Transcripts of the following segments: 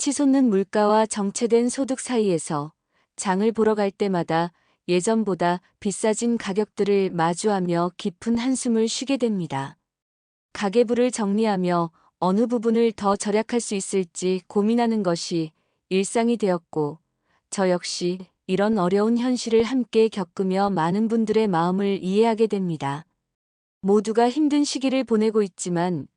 치솟는 물가와 정체된 소득 사이에서 장을 보러 갈 때마다 예전보다 비싸진 가격들을 마주하며 깊은 한숨을 쉬게 됩니다. 가계부를 정리하며 어느 부분을 더 절약할 수 있을지 고민하는 것이 일상이 되었고, 저 역시 이런 어려운 현실을 함께 겪으며 많은 분들의 마음을 이해하게 됩니다. 모두가 힘든 시기를 보내고 있지만,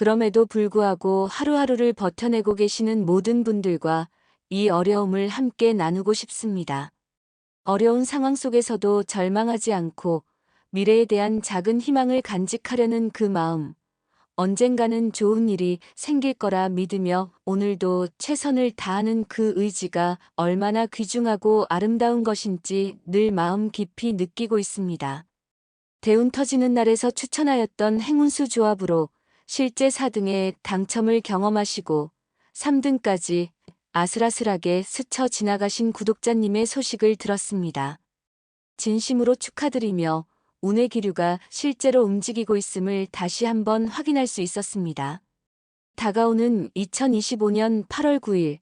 그럼에도 불구하고 하루하루를 버텨내고 계시는 모든 분들과 이 어려움을 함께 나누고 싶습니다. 어려운 상황 속에서도 절망하지 않고 미래에 대한 작은 희망을 간직하려는 그 마음, 언젠가는 좋은 일이 생길 거라 믿으며 오늘도 최선을 다하는 그 의지가 얼마나 귀중하고 아름다운 것인지 늘 마음 깊이 느끼고 있습니다. 대운 터지는 날에서 추천하였던 행운수 조합으로 실제 4등에 당첨을 경험하시고 3등까지 아슬아슬하게 스쳐 지나가신 구독자님의 소식을 들었습니다. 진심으로 축하드리며 운의 기류가 실제로 움직이고 있음을 다시 한번 확인할 수 있었습니다. 다가오는 2025년 8월 9일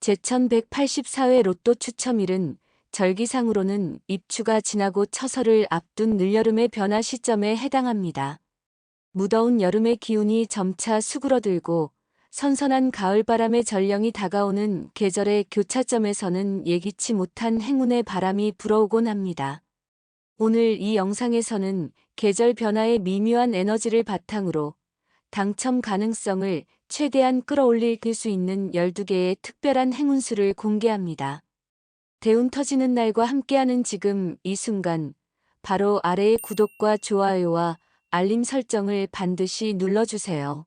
제1184회 로또 추첨일은 절기상으로는 입추가 지나고 처서를 앞둔 늦여름의 변화 시점에 해당합니다. 무더운 여름의 기운이 점차 수그러들고 선선한 가을바람의 전령이 다가오는 계절의 교차점에서는 예기치 못한 행운의 바람이 불어오곤 합니다. 오늘 이 영상에서는 계절 변화의 미묘한 에너지를 바탕으로 당첨 가능성을 최대한 끌어올릴 수 있는 12개의 특별한 행운수를 공개합니다. 대운 터지는 날과 함께하는 지금 이 순간 바로 아래의 구독과 좋아요와 알림 설정을 반드시 눌러주세요.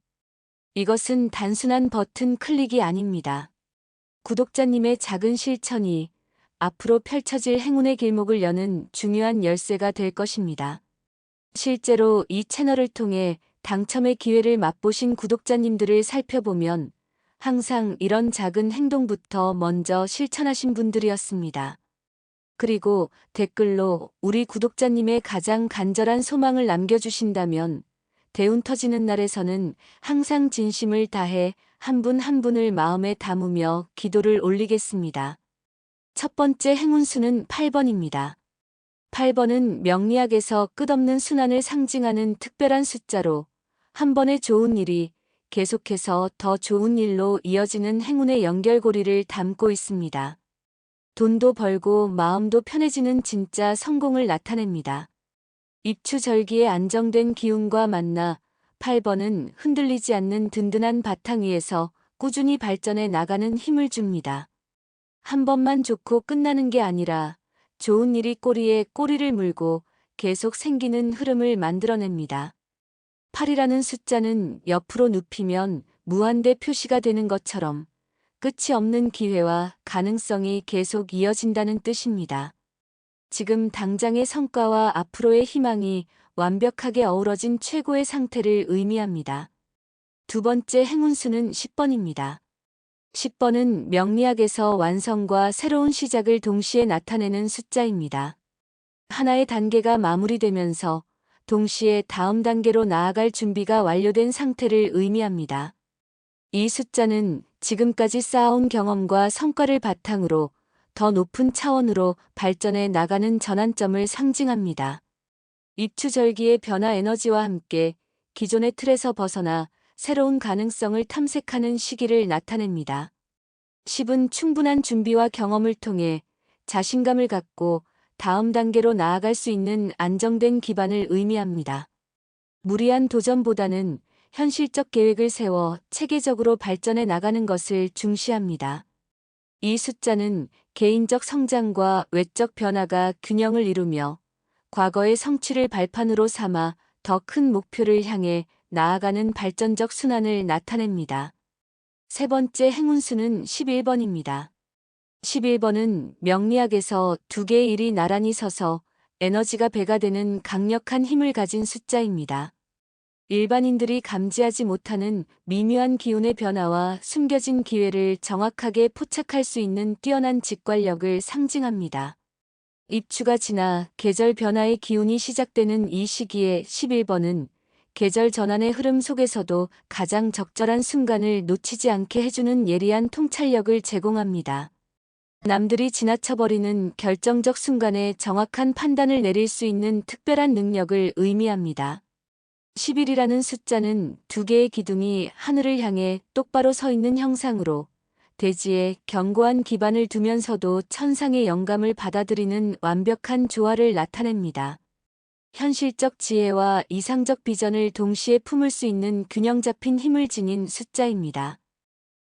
이것은 단순한 버튼 클릭이 아닙니다. 구독자님의 작은 실천이 앞으로 펼쳐질 행운의 길목을 여는 중요한 열쇠가 될 것입니다. 실제로 이 채널을 통해 당첨의 기회를 맛보신 구독자님들을 살펴보면 항상 이런 작은 행동부터 먼저 실천하신 분들이었습니다. 그리고 댓글로 우리 구독자님의 가장 간절한 소망을 남겨주신다면 대운 터지는 날에서는 항상 진심을 다해 한분한 분을 마음에 담으며 기도를 올리겠습니다. 첫 번째 행운수는 8번입니다. 8번은 명리학에서 끝없는 순환을 상징하는 특별한 숫자로 한 번의 좋은 일이 계속해서 더 좋은 일로 이어지는 행운의 연결고리를 담고 있습니다. 돈도 벌고 마음도 편해지는 진짜 성공을 나타냅니다. 입추절기의 안정된 기운과 만나 8번은 흔들리지 않는 든든한 바탕 위에서 꾸준히 발전해 나가는 힘을 줍니다. 한 번만 좋고 끝나는 게 아니라 좋은 일이 꼬리에 꼬리를 물고 계속 생기는 흐름을 만들어냅니다. 8이라는 숫자는 옆으로 눕히면 무한대 표시가 되는 것처럼 끝이 없는 기회와 가능성이 계속 이어진다는 뜻입니다. 지금 당장의 성과와 앞으로의 희망이 완벽하게 어우러진 최고의 상태를 의미합니다. 두 번째 행운수는 10번입니다. 10번은 명리학에서 완성과 새로운 시작을 동시에 나타내는 숫자입니다. 하나의 단계가 마무리되면서 동시에 다음 단계로 나아갈 준비가 완료된 상태를 의미합니다. 이 숫자는 지금까지 쌓아온 경험과 성과를 바탕으로 더 높은 차원으로 발전해 나가는 전환점을 상징합니다. 입추절기의 변화 에너지와 함께 기존의 틀에서 벗어나 새로운 가능성을 탐색하는 시기를 나타냅니다. 10은 충분한 준비와 경험을 통해 자신감을 갖고 다음 단계로 나아갈 수 있는 안정된 기반을 의미합니다. 무리한 도전보다는 현실적 계획을 세워 체계적으로 발전해 나가는 것을 중시합니다. 이 숫자는 개인적 성장과 외적 변화가 균형을 이루며 과거의 성취를 발판으로 삼아 더 큰 목표를 향해 나아가는 발전적 순환을 나타냅니다. 세 번째 행운수는 11번입니다. 11번은 명리학에서 두 개의 일이 나란히 서서 에너지가 배가 되는 강력한 힘을 가진 숫자입니다. 일반인들이 감지하지 못하는 미묘한 기운의 변화와 숨겨진 기회를 정확하게 포착할 수 있는 뛰어난 직관력을 상징합니다. 입추가 지나 계절 변화의 기운이 시작되는 이 시기에 11번은 계절 전환의 흐름 속에서도 가장 적절한 순간을 놓치지 않게 해주는 예리한 통찰력을 제공합니다. 남들이 지나쳐버리는 결정적 순간에 정확한 판단을 내릴 수 있는 특별한 능력을 의미합니다. 10일이라는 숫자는 두 개의 기둥이 하늘을 향해 똑바로 서 있는 형상으로 대지에 견고한 기반을 두면서도 천상의 영감을 받아들이는 완벽한 조화를 나타냅니다. 현실적 지혜와 이상적 비전을 동시에 품을 수 있는 균형 잡힌 힘을 지닌 숫자입니다.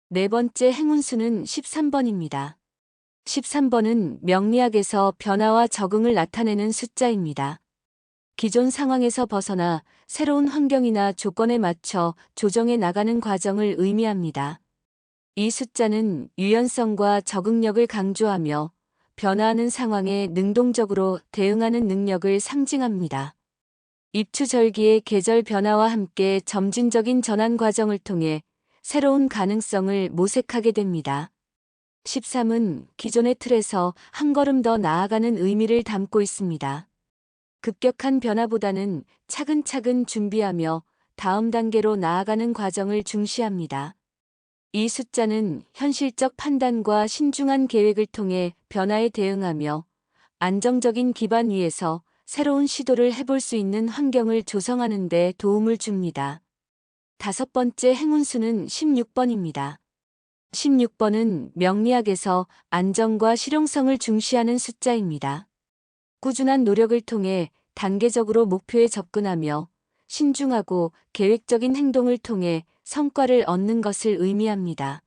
네 번째 행운수는 13번입니다. 13번은 명리학에서 변화와 적응을 나타내는 숫자입니다. 기존 상황에서 벗어나 새로운 환경이나 조건에 맞춰 조정해 나가는 과정을 의미합니다. 이 숫자는 유연성과 적응력을 강조하며 변화하는 상황에 능동적으로 대응하는 능력을 상징합니다. 입추절기의 계절 변화와 함께 점진적인 전환 과정을 통해 새로운 가능성을 모색하게 됩니다. 13은 기존의 틀에서 한 걸음 더 나아가는 의미를 담고 있습니다. 급격한 변화보다는 차근차근 준비하며 다음 단계로 나아가는 과정을 중시합니다. 이 숫자는 현실적 판단과 신중한 계획을 통해 변화에 대응하며 안정적인 기반 위에서 새로운 시도를 해볼 수 있는 환경을 조성하는 데 도움을 줍니다. 다섯 번째 행운수는 16번입니다. 16번은 명리학에서 안정과 실용성을 중시하는 숫자입니다. 꾸준한 노력을 통해 단계적으로 목표에 접근하며 신중하고 계획적인 행동을 통해 성과를 얻는 것을 의미합니다.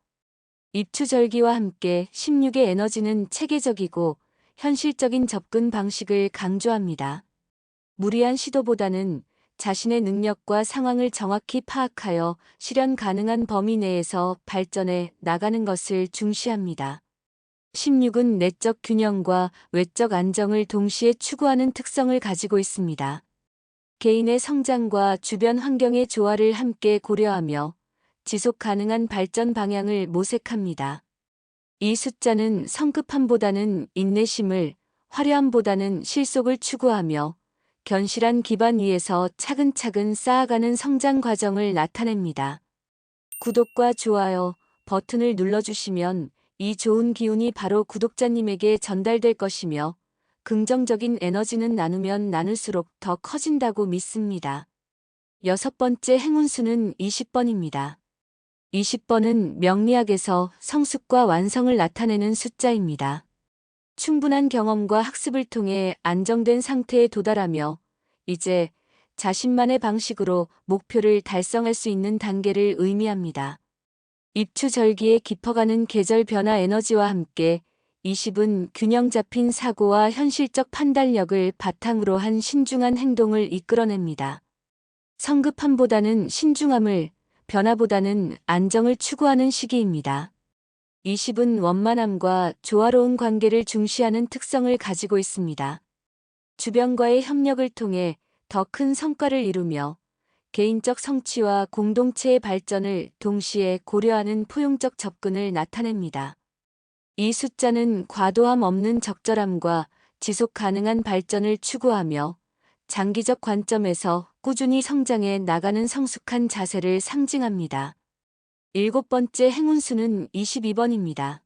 입추절기와 함께 16의 에너지는 체계적이고 현실적인 접근 방식을 강조합니다. 무리한 시도보다는 자신의 능력과 상황을 정확히 파악하여 실현 가능한 범위 내에서 발전해 나가는 것을 중시합니다. 16은 내적 균형과 외적 안정을 동시에 추구하는 특성을 가지고 있습니다. 개인의 성장과 주변 환경의 조화를 함께 고려하며 지속 가능한 발전 방향을 모색합니다. 이 숫자는 성급함보다는 인내심을, 화려함보다는 실속을 추구하며 견실한 기반 위에서 차근차근 쌓아가는 성장 과정을 나타냅니다. 구독과 좋아요 버튼을 눌러주시면 이 좋은 기운이 바로 구독자님에게 전달될 것이며 긍정적인 에너지는 나누면 나눌수록 더 커진다고 믿습니다. 여섯 번째 행운수는 20번입니다. 20번은 명리학에서 성숙과 완성을 나타내는 숫자입니다. 충분한 경험과 학습을 통해 안정된 상태에 도달하며 이제 자신만의 방식으로 목표를 달성할 수 있는 단계를 의미합니다. 입추절기에 깊어가는 계절 변화 에너지와 함께 20은 균형 잡힌 사고와 현실적 판단력을 바탕으로 한 신중한 행동을 이끌어냅니다. 성급함보다는 신중함을, 변화보다는 안정을 추구하는 시기입니다. 20은 원만함과 조화로운 관계를 중시하는 특성을 가지고 있습니다. 주변과의 협력을 통해 더 큰 성과를 이루며 개인적 성취와 공동체의 발전을 동시에 고려하는 포용적 접근을 나타냅니다. 이 숫자는 과도함 없는 적절함과 지속 가능한 발전을 추구하며 장기적 관점에서 꾸준히 성장해 나가는 성숙한 자세를 상징합니다. 일곱 번째 행운수는 22번입니다.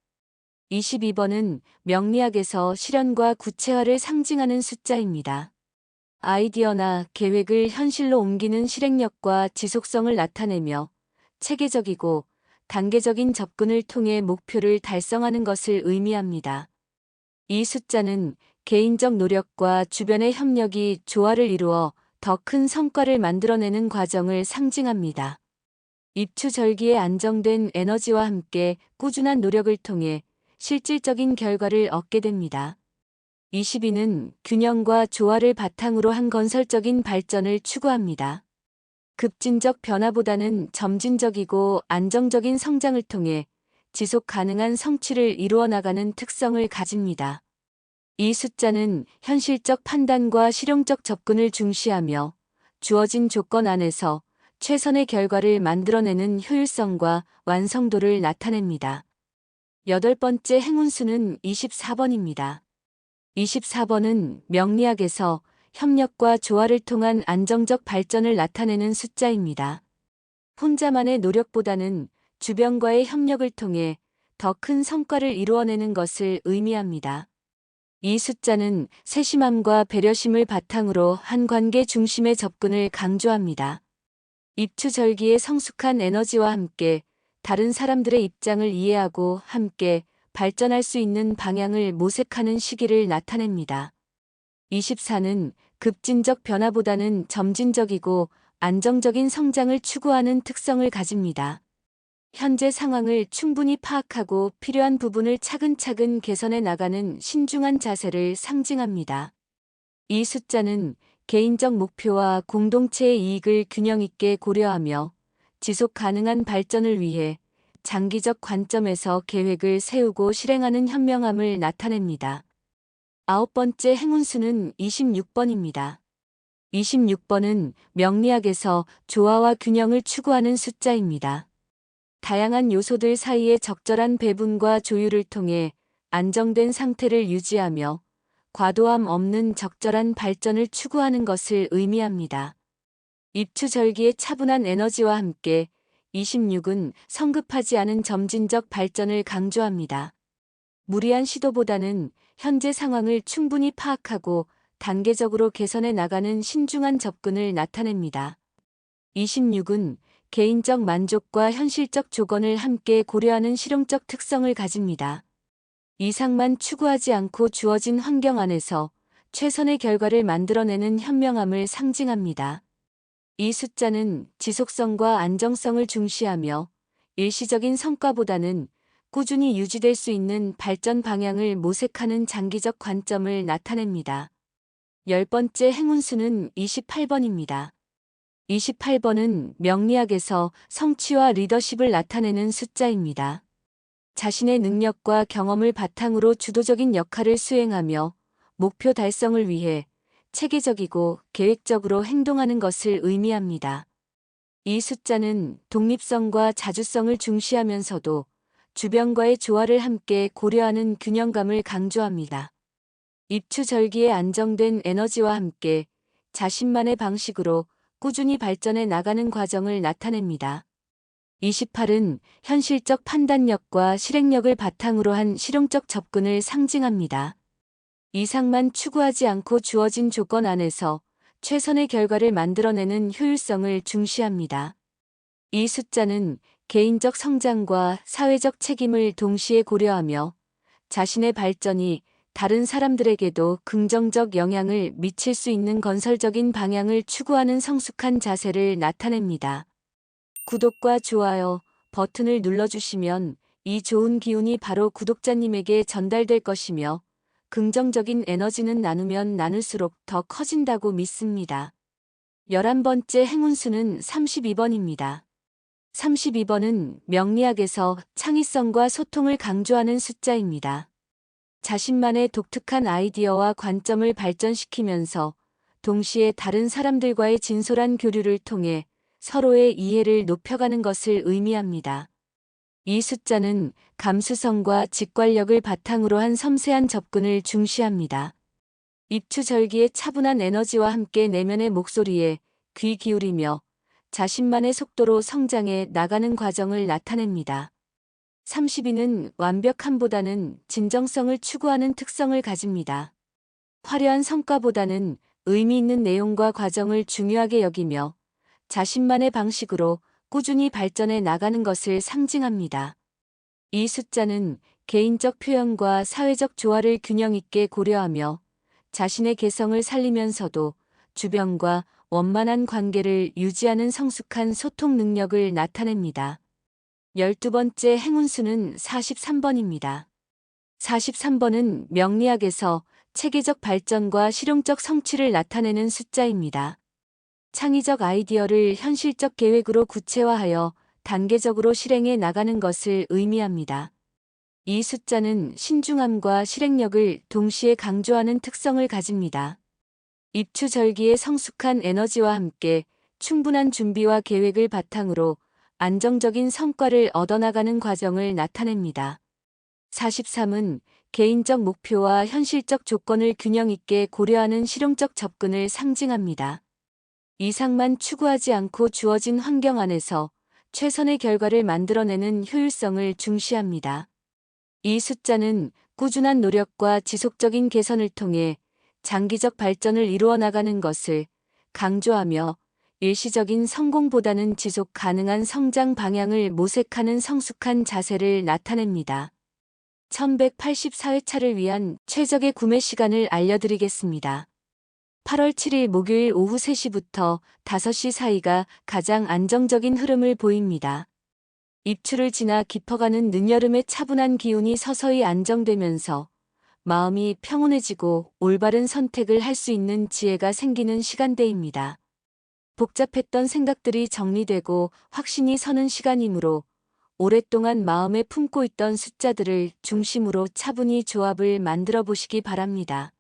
22번은 명리학에서 실현과 구체화를 상징하는 숫자입니다. 아이디어나 계획을 현실로 옮기는 실행력과 지속성을 나타내며 체계적이고 단계적인 접근을 통해 목표를 달성하는 것을 의미합니다. 이 숫자는 개인적 노력과 주변의 협력이 조화를 이루어 더 큰 성과를 만들어내는 과정을 상징합니다. 입추 절기의 안정된 에너지와 함께 꾸준한 노력을 통해 실질적인 결과를 얻게 됩니다. 22는 균형과 조화를 바탕으로 한 건설적인 발전을 추구합니다. 급진적 변화보다는 점진적이고 안정적인 성장을 통해 지속 가능한 성취를 이루어 나가는 특성을 가집니다. 이 숫자는 현실적 판단과 실용적 접근을 중시하며 주어진 조건 안에서 최선의 결과를 만들어내는 효율성과 완성도를 나타냅니다. 여덟 번째 행운수는 24번입니다. 24번은 명리학에서 협력과 조화를 통한 안정적 발전을 나타내는 숫자입니다. 혼자만의 노력보다는 주변과의 협력을 통해 더 큰 성과를 이루어내는 것을 의미합니다. 이 숫자는 세심함과 배려심을 바탕으로 한 관계 중심의 접근을 강조합니다. 입추절기의 성숙한 에너지와 함께 다른 사람들의 입장을 이해하고 함께 발전할 수 있는 방향을 모색하는 시기를 나타냅니다. 24는 급진적 변화보다는 점진적이고 안정적인 성장을 추구하는 특성을 가집니다. 현재 상황을 충분히 파악하고 필요한 부분을 차근차근 개선해 나가는 신중한 자세를 상징합니다. 이 숫자는 개인적 목표와 공동체의 이익을 균형 있게 고려하며 지속 가능한 발전을 위해 장기적 관점에서 계획을 세우고 실행하는 현명함을 나타냅니다. 아홉 번째 행운수는 26번입니다. 26번은 명리학에서 조화와 균형을 추구하는 숫자입니다. 다양한 요소들 사이의 적절한 배분과 조율을 통해 안정된 상태를 유지하며 과도함 없는 적절한 발전을 추구하는 것을 의미합니다. 입추절기의 차분한 에너지와 함께 26은 성급하지 않은 점진적 발전을 강조합니다. 무리한 시도보다는 현재 상황을 충분히 파악하고 단계적으로 개선해 나가는 신중한 접근을 나타냅니다. 26은 개인적 만족과 현실적 조건을 함께 고려하는 실용적 특성을 가집니다. 이상만 추구하지 않고 주어진 환경 안에서 최선의 결과를 만들어내는 현명함을 상징합니다. 이 숫자는 지속성과 안정성을 중시하며 일시적인 성과보다는 꾸준히 유지될 수 있는 발전 방향을 모색하는 장기적 관점을 나타냅니다. 열 번째 행운수는 28번입니다. 28번은 명리학에서 성취와 리더십을 나타내는 숫자입니다. 자신의 능력과 경험을 바탕으로 주도적인 역할을 수행하며 목표 달성을 위해 체계적이고 계획적으로 행동하는 것을 의미합니다. 이 숫자는 독립성과 자주성을 중시하면서도 주변과의 조화를 함께 고려하는 균형감을 강조합니다. 입추 절기의 안정된 에너지와 함께 자신만의 방식으로 꾸준히 발전해 나가는 과정을 나타냅니다. 28은 현실적 판단력과 실행력을 바탕으로 한 실용적 접근을 상징합니다. 이상만 추구하지 않고 주어진 조건 안에서 최선의 결과를 만들어내는 효율성을 중시합니다. 이 숫자는 개인적 성장과 사회적 책임을 동시에 고려하며 자신의 발전이 다른 사람들에게도 긍정적 영향을 미칠 수 있는 건설적인 방향을 추구하는 성숙한 자세를 나타냅니다. 구독과 좋아요 버튼을 눌러주시면 이 좋은 기운이 바로 구독자님에게 전달될 것이며 긍정적인 에너지는 나누면 나눌수록 더 커진다고 믿습니다. 11번째 행운수는 32번입니다. 32번은 명리학에서 창의성과 소통을 강조하는 숫자입니다. 자신만의 독특한 아이디어와 관점을 발전시키면서 동시에 다른 사람들과의 진솔한 교류를 통해 서로의 이해를 높여가는 것을 의미합니다. 이 숫자는 감수성과 직관력을 바탕으로 한 섬세한 접근을 중시합니다. 입추 절기의 차분한 에너지와 함께 내면의 목소리에 귀 기울이며 자신만의 속도로 성장해 나가는 과정을 나타냅니다. 32는 완벽함보다는 진정성을 추구하는 특성을 가집니다. 화려한 성과보다는 의미 있는 내용과 과정을 중요하게 여기며 자신만의 방식으로 꾸준히 발전해 나가는 것을 상징합니다. 이 숫자는 개인적 표현과 사회적 조화를 균형 있게 고려하며 자신의 개성을 살리면서도 주변과 원만한 관계를 유지하는 성숙한 소통 능력을 나타냅니다. 열두 번째 행운수는 43번입니다. 43번은 명리학에서 체계적 발전과 실용적 성취를 나타내는 숫자입니다. 창의적 아이디어를 현실적 계획으로 구체화하여 단계적으로 실행해 나가는 것을 의미합니다. 이 숫자는 신중함과 실행력을 동시에 강조하는 특성을 가집니다. 입추절기의 성숙한 에너지와 함께 충분한 준비와 계획을 바탕으로 안정적인 성과를 얻어나가는 과정을 나타냅니다. 43은 개인적 목표와 현실적 조건을 균형 있게 고려하는 실용적 접근을 상징합니다. 이상만 추구하지 않고 주어진 환경 안에서 최선의 결과를 만들어내는 효율성을 중시합니다. 이 숫자는 꾸준한 노력과 지속적인 개선을 통해 장기적 발전을 이루어 나가는 것을 강조하며 일시적인 성공보다는 지속 가능한 성장 방향을 모색하는 성숙한 자세를 나타냅니다. 1184회차를 위한 최적의 구매 시간을 알려드리겠습니다. 8월 7일 목요일 오후 3시부터 5시 사이가 가장 안정적인 흐름을 보입니다. 입추를 지나 깊어가는 늦여름의 차분한 기운이 서서히 안정되면서 마음이 평온해지고 올바른 선택을 할 수 있는 지혜가 생기는 시간대입니다. 복잡했던 생각들이 정리되고 확신이 서는 시간이므로 오랫동안 마음에 품고 있던 숫자들을 중심으로 차분히 조합을 만들어 보시기 바랍니다.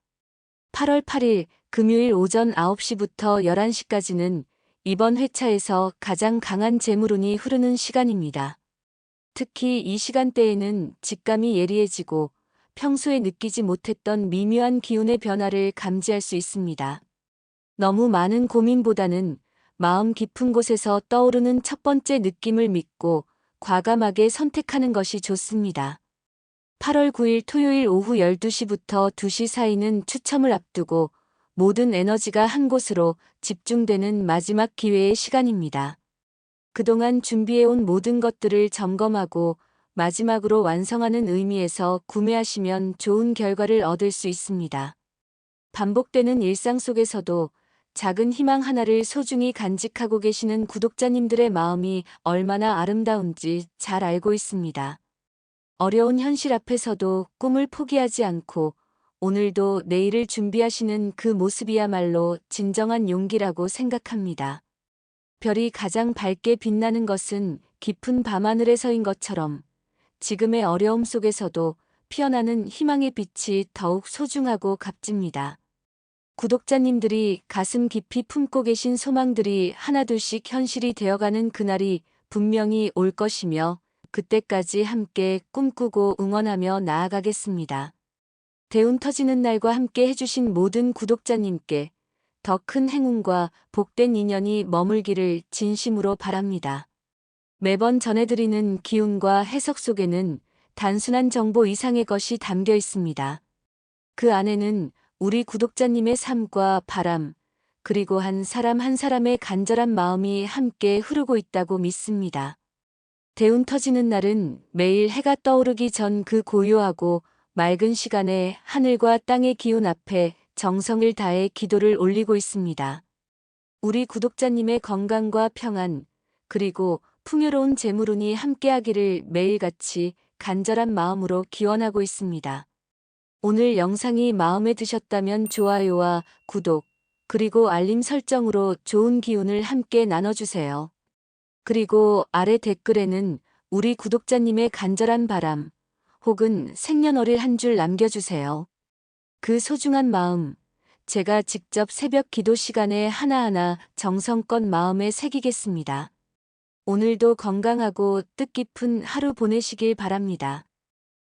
8월 8일 금요일 오전 9시부터 11시까지는 이번 회차에서 가장 강한 재물운이 흐르는 시간입니다. 특히 이 시간대에는 직감이 예리해지고 평소에 느끼지 못했던 미묘한 기운의 변화를 감지할 수 있습니다. 너무 많은 고민보다는 마음 깊은 곳에서 떠오르는 첫 번째 느낌을 믿고 과감하게 선택하는 것이 좋습니다. 8월 9일 토요일 오후 12시부터 2시 사이는 추첨을 앞두고 모든 에너지가 한 곳으로 집중되는 마지막 기회의 시간입니다. 그동안 준비해온 모든 것들을 점검하고 마지막으로 완성하는 의미에서 구매하시면 좋은 결과를 얻을 수 있습니다. 반복되는 일상 속에서도 작은 희망 하나를 소중히 간직하고 계시는 구독자님들의 마음이 얼마나 아름다운지 잘 알고 있습니다. 어려운 현실 앞에서도 꿈을 포기하지 않고 오늘도 내일을 준비하시는 그 모습이야말로 진정한 용기라고 생각합니다. 별이 가장 밝게 빛나는 것은 깊은 밤하늘에 서인 것처럼 지금의 어려움 속에서도 피어나는 희망의 빛이 더욱 소중하고 값집니다. 구독자님들이 가슴 깊이 품고 계신 소망들이 하나둘씩 현실이 되어가는 그날이 분명히 올 것이며 그때까지 함께 꿈꾸고 응원하며 나아가겠습니다. 대운 터지는 날과 함께 해주신 모든 구독자님께 더 큰 행운과 복된 인연이 머물기를 진심으로 바랍니다. 매번 전해드리는 기운과 해석 속에는 단순한 정보 이상의 것이 담겨 있습니다. 그 안에는 우리 구독자님의 삶과 바람, 그리고 한 사람 한 사람의 간절한 마음이 함께 흐르고 있다고 믿습니다. 대운 터지는 날은 매일 해가 떠오르기 전 그 고요하고 맑은 시간에 하늘과 땅의 기운 앞에 정성을 다해 기도를 올리고 있습니다. 우리 구독자님의 건강과 평안, 그리고 풍요로운 재물운이 함께하기를 매일같이 간절한 마음으로 기원하고 있습니다. 오늘 영상이 마음에 드셨다면 좋아요와 구독, 그리고 알림 설정으로 좋은 기운을 함께 나눠주세요. 그리고 아래 댓글에는 우리 구독자님의 간절한 바람 혹은 생년월일 한 줄 남겨주세요. 그 소중한 마음, 제가 직접 새벽 기도 시간에 하나하나 정성껏 마음에 새기겠습니다. 오늘도 건강하고 뜻깊은 하루 보내시길 바랍니다.